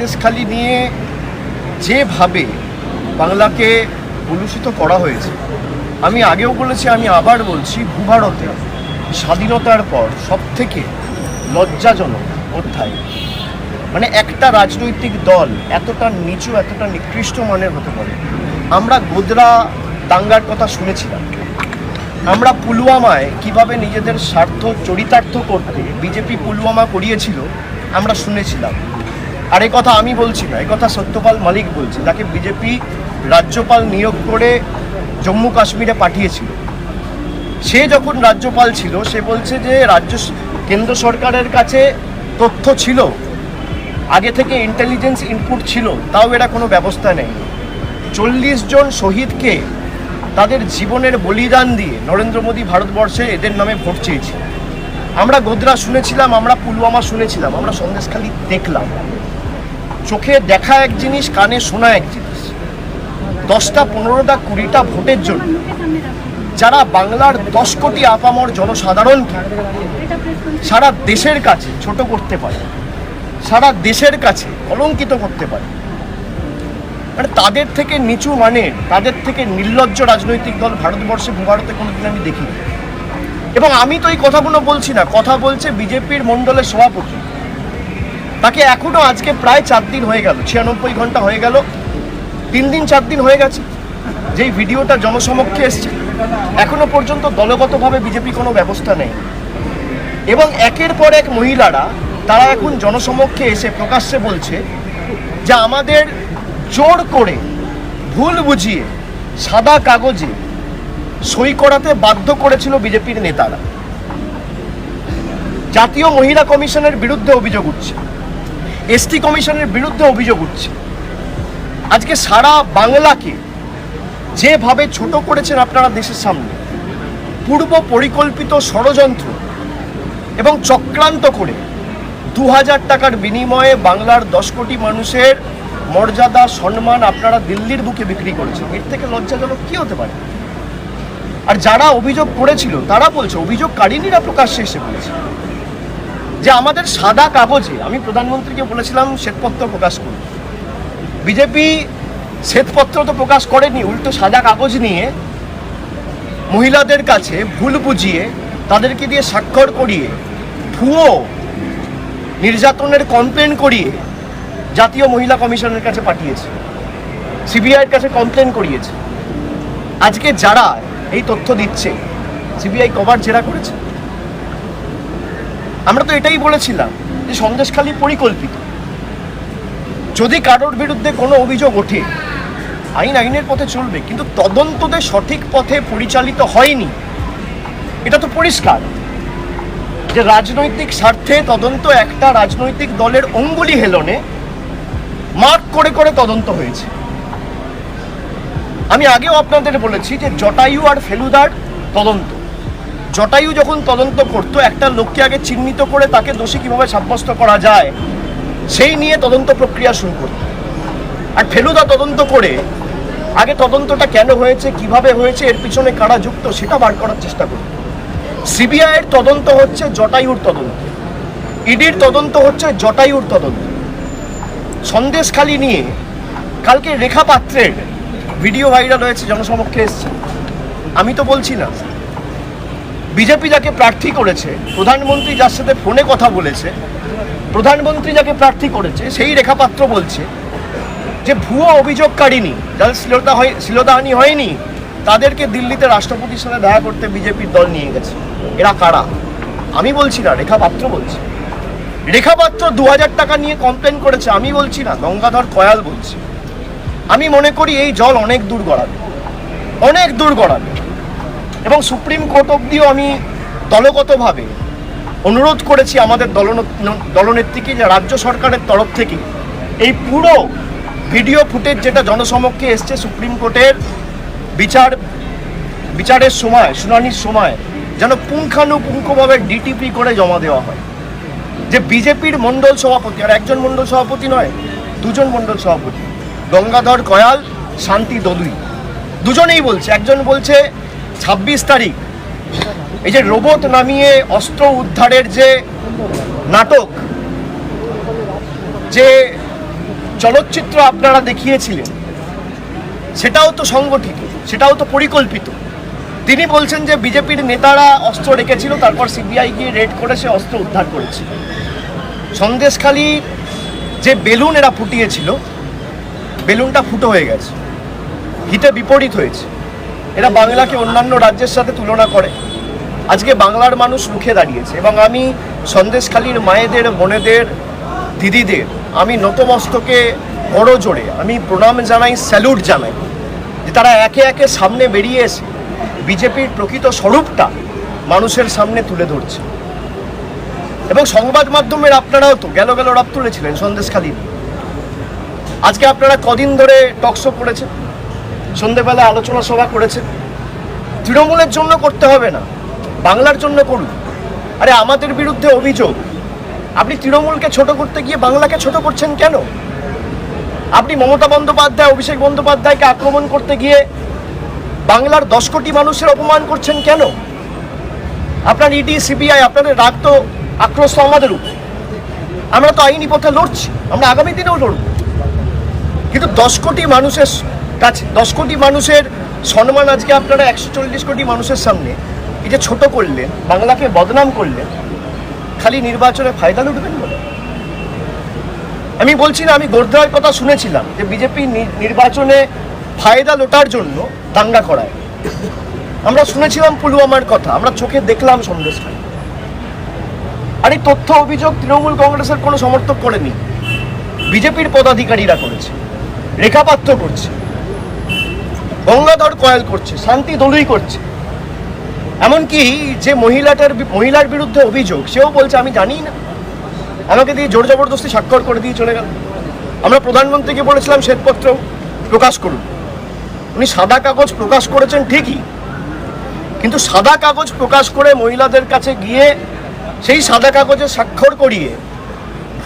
সন্দেশখালি নিয়ে যেভাবে বাংলাকে কলুষিত করা হয়েছে, আমি আগেও বলেছি, আমি আবার বলছি, ভূভারতে স্বাধীনতার পর সব থেকে লজ্জাজনক অধ্যায়। মানে একটা রাজনৈতিক দল এতটা নিচু, এতটা নিকৃষ্ট মানের হতে পারে। আমরা গোদরা দাঙ্গার কথা শুনেছিলাম। আমরা পুলওয়ামায় কীভাবে নিজেদের স্বার্থ, চরিতার্থ করতে বিজেপি পুলওয়ামা করিয়েছিল, আমরা শুনেছিলাম। আর এই কথা আমি বলছি না, এই কথা সত্যপাল মালিক বলছে। তাকে বিজেপি রাজ্যপাল নিয়োগ করে জম্মু কাশ্মীরে পাঠিয়েছিল। সে যখন রাজ্যপাল ছিল, সে বলছে যে রাজ্য কেন্দ্র সরকারের কাছে তথ্য ছিল, আগে থেকে ইন্টেলিজেন্স ইনপুট ছিল, তাও এরা কোনো ব্যবস্থা নেই চল্লিশ জন শহীদকে তাদের জীবনের বলিদান দিয়ে নরেন্দ্র মোদী ভারতবর্ষে এদের নামে ভোট চেয়েছে আমরা গোদরা শুনেছিলাম, আমরা পুলওয়ামা শুনেছিলাম, আমরা সন্দেশখালি দেখলাম। চোখে দেখা এক জিনিস, কানে শোনা এক জিনিস। দশটা, পনেরোটা, কুড়িটা ভোটের জন্য। যারা বাংলার দশ কোটি আপামর জনসাধারণকে সারা দেশের কাছে ছোট করতে পারে, সারা দেশের কাছে কলঙ্কিত করতে পারে মানে তাদের থেকে নিচু মানে তাদের থেকে নির্লজ্জ রাজনৈতিক দল ভারতবর্ষে ভারতে কোনোদিন আমি দেখিনি। এবং আমি তো এই কথাগুলো বলছি না, কথা বলছে বিজেপির মণ্ডলের সভাপতি। তাকে এখনও আজকে প্রায় চার দিন হয়ে গেল, ছিয়ানব্বই ঘণ্টা হয়ে গেল, তিন দিন চার দিন হয়ে গেছে। যেই ভিডিওটা জনসমক্ষে এসছে, এখনও পর্যন্ত দলগতভাবে বিজেপি কোনো ব্যবস্থা নেই। এবং একের পর এক মহিলারা, তারা এখন জনসমক্ষে এসে প্রকাশ্যে বলছে যে আমাদের জোর করে ভুল বুঝিয়ে সাদা কাগজে সই করাতে বাধ্য করেছিল বিজেপির নেতারা। জাতীয় মহিলা কমিশনের বিরুদ্ধে অভিযোগ উঠছে। এসটি কমিশনের বিরুদ্ধে অভিযোগ উঠছে। আজকে সারা বাংলাকে যেভাবে ছোট করেছেন আপনারা দেশের সামনে, পূর্ব পরিকল্পিত ষড়যন্ত্র এবং চক্রান্ত করে দু হাজার টাকার বিনিময়ে বাংলার দশ কোটি মানুষের মর্যাদা, সম্মান আপনারা দিল্লির বুকে বিক্রি করেছেন। এর থেকে লজ্জাজনক কি হতে পারে? আর যারা অভিযোগ করেছিল, তারা বলছে অভিযোগকারিনীরা প্রকাশ্যে এসে বলেছে। যে আমাদের সাদা কাগজে, আমি প্রধানমন্ত্রীকে বলেছিলাম শ্বেতপত্র প্রকাশ করুন। বিজেপি শ্বেতপত্র তো প্রকাশ করেনি, উল্টো সাদা কাগজ নিয়ে মহিলাদের কাছে ভুল বুঝিয়ে, তাদেরকে দিয়ে স্বাক্ষর করিয়ে, ভুয়ো নির্যাতনের কমপ্লেন করিয়ে জাতীয় মহিলা কমিশনের কাছে পাঠিয়েছে। সিবিআইয়ের কাছে কমপ্লেন করিয়েছে। আজকে যারা এই তথ্য দিচ্ছে, সিবিআই কভার জেরা করেছে। আমরা তো এটাই বলেছিলাম যে সন্দেশখালী পরিকল্পিত। যদি কারোর বিরুদ্ধে কোনো অভিযোগ ওঠে, আইন আইনের পথে চলবে, কিন্তু তদন্ততে সঠিক পথে পরিচালিত হয়নি, এটা তো পরিষ্কার। যে রাজনৈতিক স্বার্থে তদন্ত একটা রাজনৈতিক দলের অঙ্গুলি হেলনে মার্ক করে করে তদন্ত হয়েছে। আমি আগেও আপনাদের বলেছি যে জটায়ু আর ফেলুদার তদন্ত। জটায়ু যখন তদন্ত করতো, একটা লোককে আগে চিহ্নিত করে তাকে দোষী কীভাবে সাব্যস্ত করা যায়, সেই নিয়ে তদন্ত প্রক্রিয়া শুরু করত। আর ফেলুদা তদন্ত করে আগে তদন্তটা কেন হয়েছে, কীভাবে হয়েছে, এর পিছনে কারা যুক্ত, সেটা বার করার চেষ্টা করত। সিবিআইয়ের তদন্ত হচ্ছে জটায়ুর তদন্ত। ইডির তদন্ত হচ্ছে জটায়ুর তদন্ত। সন্দেশখালি নিয়ে কালকে রেখা পাত্রের ভিডিও ভাইরাল হয়েছে, জনসমক্ষে এসছে। আমি তো বলছি না। বিজেপি যাকে প্রার্থী করেছে, প্রধানমন্ত্রী যার সাথে ফোনে কথা বলেছে, প্রধানমন্ত্রী যাকে প্রার্থী করেছে, সেই রেখাপাত্র বলছে যে ভুয়ো অভিযোগকারিনী যাদের শ্লীলতা হয় শ্লীলতাহানি হয়নি, তাদেরকে দিল্লিতে রাষ্ট্রপতির সাথে দেখা করতে বিজেপির দল নিয়ে গেছে। এরা কারা? আমি বলছি না, রেখাপাত্র বলছে। রেখাপাত্র দু হাজার টাকা নিয়ে কমপ্লেন করেছে, আমি বলছি না, গঙ্গাধর কয়াল বলছে। আমি মনে করি এই জল অনেক দূর গড়াবে। অনেক দূর গড়াবে। এবং সুপ্রিম কোর্ট অবধিও আমি দলগতভাবে অনুরোধ করেছি আমাদের দলন- দলনেত্রীকে যে রাজ্য সরকারের তরফ থেকে এই পুরো ভিডিও ফুটেজ যেটা জনসমক্ষে এসছে সুপ্রিম কোর্টের বিচার বিচারের সময়, শুনানির সময়, যেন পুঙ্খানুপুঙ্খভাবে ডিটিপি করে জমা দেওয়া হয়। যে বিজেপির মণ্ডল সভাপতি, আর একজন মণ্ডল সভাপতি নয়, দুজন মণ্ডল সভাপতি, গঙ্গাধর কয়াল, শান্তি দদুই। দুজনেই বলছে, একজন বলছে ছাব্বিশ তারিখ। এই যে রোবট নামিয়ে অস্ত্র উদ্ধারের যে নাটক, যে চলচ্চিত্র আপনারা দেখিয়েছিলেন, সেটাও তো সংগঠিত, সেটাও তো পরিকল্পিত। তিনি বলছেন যে বিজেপির নেতারা অস্ত্র রেখেছিল, তারপর সিবিআই গিয়ে রেড করে সে অস্ত্র উদ্ধার করেছে সন্দেশখালী যে বেলুন এরা ফুটিয়েছিল, বেলুনটা ফুটো হয়ে গেছে, হিতে বিপরীত হয়েছে। এরা বাংলাকে অন্যান্য রাজ্যের সাথে তুলনা করে। আজকে বাংলার মানুষ রুখে দাঁড়িয়েছে এবং আমি সন্দেশখালীর মায়েদের, বোনেদের, দিদিদের, আমি নতমস্তকে বড় জোরে আমি প্রণাম জানাই, স্যালুট জানাই যে তারা একে একে সামনে বেরিয়ে এসে বিজেপির প্রকৃত স্বরূপটা মানুষের সামনে তুলে ধরছে। এবং সংবাদ মাধ্যমের আপনারাও তো গেল গেল রাত তুলেছিলেন সন্দেশখালী আজকে আপনারা কদিন ধরে টকশো করেছেন? সন্ধেবেলা আলোচনা সভা করেছেন। তৃণমূলের জন্য করতে হবে না, বাংলার জন্য করুন। আরে আমাদের বিরুদ্ধে অভিযোগ। আপনি তৃণমূলকে ছোট করতে গিয়ে বাংলাকে ছোট করছেন কেন? আপনি মমতা বন্দ্যোপাধ্যায়, অভিষেক বন্দ্যোপাধ্যায়কে আক্রমণ করতে গিয়ে বাংলার দশ কোটি মানুষের অপমান করছেন কেন? আপনার ইডি, সিবিআই, আপনাদের রাগ তো আক্রোশ তো আমাদের উপর। আমরা তো আইনি পথে লড়ছি, আমরা আগামী দিনেও লড়ব। কিন্তু দশ কোটি মানুষের কাছে দশ কোটি মানুষের সম্মান আজকে আপনারা একশো চল্লিশ কোটি মানুষের সামনে। যে ছোট করলেন, বাংলাকে বদনাম করলেন, খালি নির্বাচনে ফায়দা লুটবেন বলে। আমি বলছি না, আমি গোর্ধার কথা শুনেছিলাম যে বিজেপি নির্বাচনে ফায়দা লোটার জন্য দাঙ্গা করায়। আমরা শুনেছিলাম পুলওয়ামার কথা, আমরা চোখে দেখলাম সন্দেশ সন্দেশখালী আর এই তথ্য অভিযোগ তৃণমূল কংগ্রেসের কোনো সমর্থক করেনি। বিজেপির পদাধিকারীরা করেছে, রেখাপাত্র করছে। গঙ্গাধর কয়েল করছে, শান্তি দলুই করছে। এমনকি যে মহিলাটার মহিলার বিরুদ্ধে অভিযোগ, সেও বলছে, আমি জানি না। আমাকে দিয়ে জোর জবরদস্তি স্বাক্ষর করে দিয়ে চলে গেল। আমরা প্রধানমন্ত্রীকে বলেছিলাম, শ্বেতপত্র প্রকাশ করুন। উনি সাদা কাগজ প্রকাশ করেছেন ঠিকই। কিন্তু সাদা কাগজ প্রকাশ করে মহিলাদের কাছে গিয়ে সেই সাদা কাগজে স্বাক্ষর করিয়ে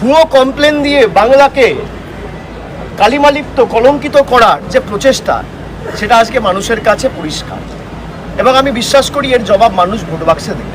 ভুয়ো কমপ্লেন দিয়ে বাংলাকে কালিমালিপ্ত, কলঙ্কিত করার যে প্রচেষ্টা সেটা আজকে মানুষের কাছে পরিষ্কার। এবং আমি বিশ্বাস করি এর জবাব মানুষ ভোট বাক্সে দেবে।